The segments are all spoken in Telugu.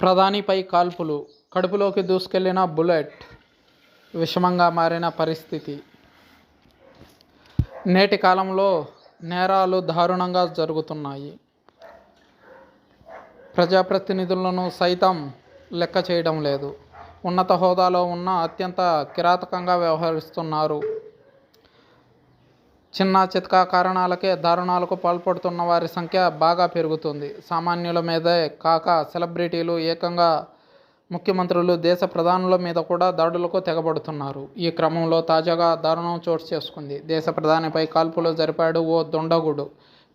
ప్రధానిపై కాల్పులు. కడుపులోకి దూసుకెళ్ళిన బుల్లెట్ విషమంగా మారిన పరిస్థితి. నేటి కాలంలో నేరాలు దారుణంగా జరుగుతున్నాయి. ప్రజాప్రతినిధులను సైతం లెక్క చేయడం లేదు. ఉన్నత హోదాలో ఉన్న అత్యంత కిరాతకంగా వ్యవహరిస్తున్నారు చిన్న చితకా కారణాలకే దారుణాలకు పాల్పడుతున్న వారి సంఖ్య బాగా పెరుగుతుంది. సామాన్యుల మీదే కాక సెలబ్రిటీలు ఏకంగా ముఖ్యమంత్రులు దేశ ప్రధానుల మీద కూడా దాడులకు తెగబడుతున్నారు. ఈ క్రమంలో తాజాగా దారుణం చోటు చేసుకుంది. దేశ ప్రధానిపై కాల్పులు జరిపాడు ఓ దుండగుడు.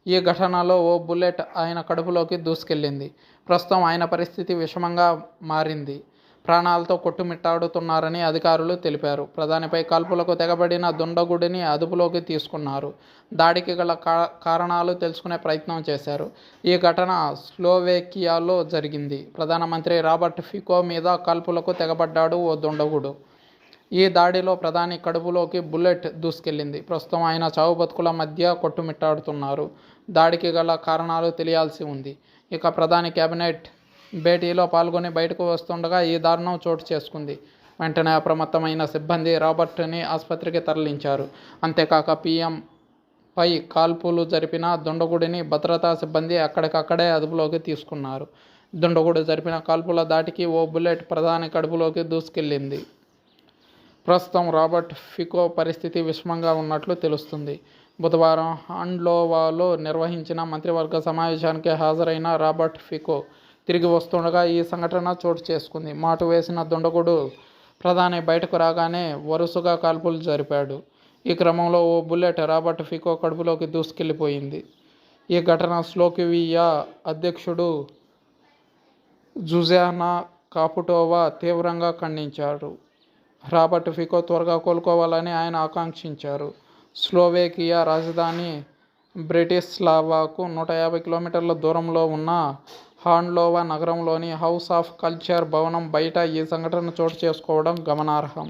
ఈ ఘటనలో ఓ బుల్లెట్ ఆయన కడుపులోకి దూసుకెళ్ళింది. ప్రస్తుతం ఆయన పరిస్థితి విషమంగా మారింది. ప్రాణాలతో కొట్టుమిట్టాడుతున్నారని అధికారులు తెలిపారు. ప్రధానిపై కాల్పులకు తెగబడిన దుండగుడిని అదుపులోకి తీసుకున్నారు. దాడికి గల కా కారణాలు తెలుసుకునే ప్రయత్నం చేశారు. ఈ ఘటన స్లోవేకియాలో జరిగింది. ప్రధానమంత్రి రాబర్ట్ ఫికో మీద కాల్పులకు తెగబడ్డాడు ఓ దుండగుడు. ఈ దాడిలో ప్రధాని కడుపులోకి బుల్లెట్ దూసుకెళ్ళింది ప్రస్తుతం ఆయన చావు బతుకుల మధ్య కొట్టుమిట్టాడుతున్నారు. దాడికి గల కారణాలు తెలియాల్సి ఉంది. ఇక ప్రధాని కేబినెట్ భేటీలో పాల్గొని బయటకు వస్తుండగా ఈ దారుణం చోటు చేసుకుంది. వెంటనే అప్రమత్తమైన సిబ్బంది రాబర్ట్ని ఆసుపత్రికి తరలించారు. అంతేకాక పీఎం పై కాల్పులు జరిపిన దుండగుడిని భద్రతా సిబ్బంది అక్కడికక్కడే అదుపులోకి తీసుకున్నారు. దుండగుడు జరిపిన కాల్పుల దాటికి ఓ బుల్లెట్ ప్రధాని కడుపులోకి దూసుకెళ్ళింది. ప్రస్తుతం రాబర్ట్ ఫికో పరిస్థితి విషమంగా ఉన్నట్లు తెలుస్తుంది. బుధవారం హాండ్లోవాలో నిర్వహించిన మంత్రివర్గ సమావేశానికి హాజరైన రాబర్ట్ ఫికో తిరిగి వస్తుండగా ఈ సంఘటన చోటు చేసుకుంది. మాటు వేసిన దుండగుడు ప్రధాని బయటకు రాగానే వరుసగా కాల్పులు జరిపాడు. ఈ క్రమంలో ఓ బుల్లెట్ రాబర్ట్ ఫికో కడుపులోకి దూసుకెళ్ళిపోయింది ఈ ఘటన స్లోకివియా అధ్యక్షుడు జుజానా కాపుటోవా తీవ్రంగా ఖండించారు. రాబర్ట్ ఫికో త్వరగా కోలుకోవాలని ఆయన ఆకాంక్షించారు. స్లోవేకియా రాజధాని బ్రిటిష్ స్లావాకు నూట యాభై కిలోమీటర్ల దూరంలో ఉన్న హాండ్లోవా నగరంలోని హౌస్ ఆఫ్ కల్చర్ భవనం బయట ఈ సంఘటన చోటు చేసుకోవడం గమనార్హం.